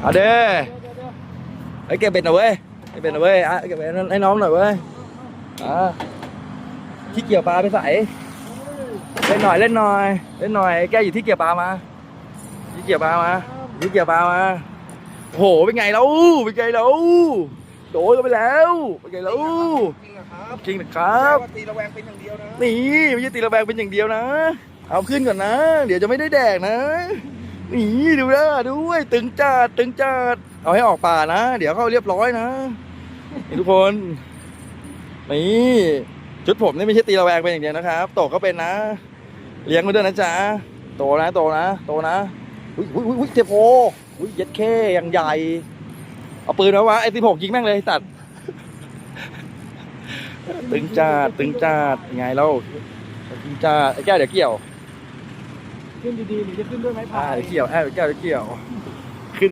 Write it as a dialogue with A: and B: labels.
A: เอาเด้ไอ้ยเก็บเบ็ดหน่อยเว้ยเก็บเบ็ดหน่อยเว้ยอะเก็บเบ็ดให้น้องหน่อยเว้ยอะที่เกี่ยวปลาไปใส่เล่นหน่อยเล่นหน่อยเล่นหน่อยแกอยู่ที่เกี่ยวปลามาที่เกี่ยวปลามาที่เกี่ยวปลามาโอ้โหเป็นไงแล้วเป็นไงแล้วโดนกันไปแล้วเป็นไงแล้ว
B: จริงนะครับ
A: จริงนะครับ
B: ไม่ใช่ว่าตีระแวงเป็นอย่างเดียวนะ
A: นี่ไม่ใช่ตีระแบงเป็นอย่างเดียวนะ เอาขึ้นก่อนนะ เดี๋ยวจะไม่ได้แดกนะ นี่ดูนะด้วย ตึงจัดตึงจัดเอาให้ออกป่านะ เดี๋ยวเข้าเรียบร้อยนะนี่ทุกคนนี่ชุดผมนี่ไม่ใช่ตีระแวงเป็นอย่างเดียวนะครับโตก็เป็นนะ เลี้ยงมาด้วยนะจ๊ะโตนะโตนะโตนะอุ้ยอุ้ยอุ้ยอุ้ยเจโพอุ้ยเย็ดแค่ยังใหญ่เอาปืนมาวะไอ้สิบหกยิงแม่งเลยตัด ตึงจัดตึงจัดไงเล่าตึงจัดไอ้แก้วเดี๋ยวเกี่ยว
B: ขึ้นดีๆหรือจะขึ้นด้วยไม้
A: อ่า
B: พาย
A: เดี๋ยวเกี่ยวแอบเก้วเดี๋ยวเกี่ยว